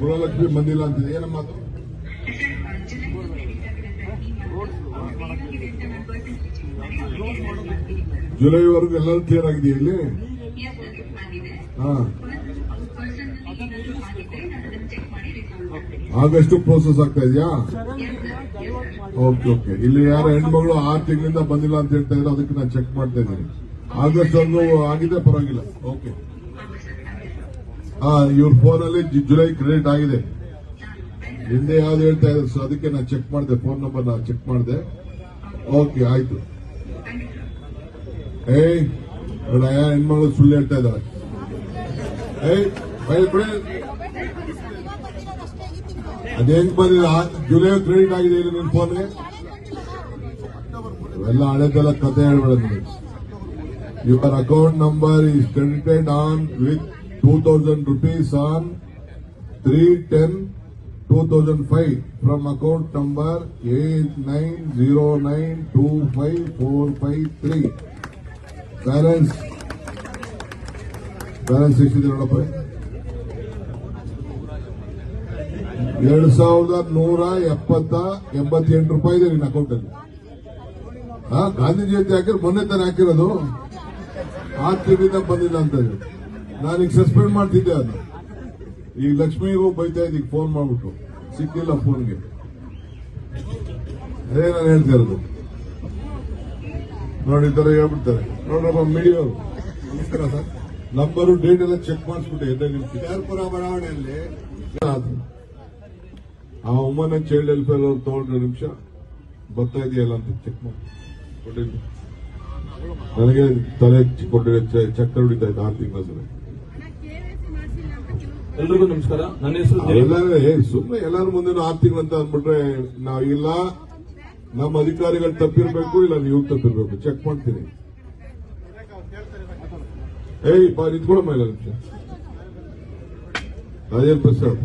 ಗೃಹಲಕ್ಷ್ಮಿ ಬಂದಿಲ್ಲ ಅಂತಿದೆ. ಏನಮ್ಮ? ಜುಲೈವರೆಗೂ ಎಲ್ಲರೂ ಕ್ಲಿಯರ್ ಆಗಿದೆ ಇಲ್ಲಿ? ಆಗಸ್ಟ್ ಪ್ರೋಸೆಸ್ ಆಗ್ತಾ ಇದೆಯಾ? ಓಕೆ ಓಕೆ ಇಲ್ಲಿ ಯಾರ ಹೆಣ್ಮಗಳು ಆರು ತಿಂಗಳಿಂದ ಬಂದಿಲ್ಲ ಅಂತ ಹೇಳ್ತಾ ಇದ್ರೆ ಅದಕ್ಕೆ ನಾನು ಚೆಕ್ ಮಾಡ್ತಾ ಇದ್ದೀನಿ. ಆಗಸ್ಟ್ ಒಂದು ಆಗಿದೆ, ಪರವಾಗಿಲ್ಲ. ಓಕೆ ಇವ್ರ ಫೋನ್ ಅಲ್ಲಿ ಜುಲೈ ಕ್ರೆಡಿಟ್ ಆಗಿದೆ. ಹಿಂದೆ ಯಾವ್ದು ಹೇಳ್ತಾ ಇದ್ರು ಸೊ ಅದಕ್ಕೆ ನಾನು ಚೆಕ್ ಮಾಡಿದೆ ಫೋನ್ ನಂಬರ್ ನಾನು ಚೆಕ್ ಮಾಡಿದೆ. ಓಕೆ ಆಯ್ತು. ಏಯ್ ಹೆಣ್ಮಗಳು ಸುಳ್ಳು ಹೇಳ್ತಾ ಇದ್ದಾರೆ ಏಯ್ ಬಿಡಿ. ಬಂದಿಲ್ಲ ಆ- ಜುಲೈ ಕ್ರೆಡಿಟ್ ಆಗಿದೆ ಇಲ್ಲಿ ನಿನ್ ಫೋನ್ಗೆ ಇವೆಲ್ಲ ಹಳೆದೆಲ್ಲ ಕತೆ ಹೇಳ್ಬೇಡ your account number is credited on with 2000 rupees on 310-2005 from account number 8909254553. Balance balance ಎಷ್ಟಿದೆ ನೋಡಪ್ಪ ಎರಡು ಸಾವಿರದ ನೂರ ಎಪ್ಪತ್ತ ಎಂಬತ್ತೆಂಟು ರೂಪಾಯಿ ಇದೆ ನಿನ್ನ ಅಕೌಂಟ್ ಅಲ್ಲಿ ಹಾ ಗಾಂಧಿ ಜಯಂತಿ ಹಾಕಿದ್ರೆ ಮೊನ್ನೆ ತಾನೇ ಹಾಕಿರೋದು ಆರು ತಿಂಗಳಿಂದ ಬಂದಿಲ್ಲ ಅಂತ ಹೇಳಿ ನಾನೀಗ ಸಸ್ಪೆಂಡ್ ಮಾಡ್ತಿದ್ದೆ ಅದು ಈಗ ಲಕ್ಷ್ಮಿಗೂ ಬೈತಾ ಇದ್ದೀಗ ಫೋನ್ ಮಾಡ್ಬಿಟ್ಟು. ಸಿಕ್ಕಿಲ್ಲ ಫೋನ್ಗೆ ಅದೇ ನಾನು ಹೇಳ್ತಾ ಇರೋದು. ನೋಡಿ ಈ ತರ ಹೇಳ್ಬಿಡ್ತಾರೆ. ನೋಡ್ರಪ್ಪ ಮೀಡಿಯಾ ನಮಸ್ಕಾರ ಸರ್. ನಂಬರು ಡೇಟ್ ಎಲ್ಲ ಚೆಕ್ ಮಾಡಿಸ್ಬಿಟ್ಟೆ ಎದ್ದೆ ನಿಮ್ ಕೇರ್ಪುರ ಬಡಾವಣೆಯಲ್ಲಿ. ಆ ವುಮನ್ ಚೈಲ್ಡ್ ವೆಲ್ಫೇರ್ ಅವ್ರು ತಗೊಂಡ್ರೆ ನಿಮಿಷ. ಬರ್ತಾ ಇದೆಯಲ್ಲ ಅಂತ ಚೆಕ್ ಮಾಡಿ. ನನಗೆ ತಲೆ ಕೊಟ್ಟಿರೋ ಚಕ್ಕರ್ ಹೊಡಿತಾ ಇದ್ದ ಆರು ತಿಂಗಳ ಸಲ. ಎಲ್ರಿಗೂ ನಮಸ್ಕಾರ. ನನ್ನ ಹೆಸರು ಸುಮ್ಮನೆ ಎಲ್ಲಾರ ಮುಂದೆ ಆರು ತಿಂಗಳು ಅಂತ ಅಂದ್ಬಿಟ್ರೆ ನಾವಿಲ್ಲ. ನಮ್ಮ ಅಧಿಕಾರಿಗಳು ತಪ್ಪಿರ್ಬೇಕು ಇಲ್ಲ ನೀವು ತಪ್ಪಿರ್ಬೇಕು. ಚೆಕ್ ಮಾಡ್ತೀನಿ. ಏಯ್ ಬಾ ನಿಂತ್ಕೊಳಮ್ಮ ಇಲ್ಲ ನಿಮಿಷ. ರಾಜೇಂದ್ರ ಪ್ರಸಾದ್.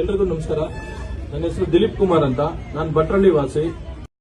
ಎಲ್ರಿಗೂ ನಮಸ್ಕಾರ. ನನ್ನ ಹೆಸರು ದಿಲೀಪ್ ಕುಮಾರ್ ಅಂತ. ನಾನು ಭಟ್ರಳ್ಳಿ ವಾಸಿ.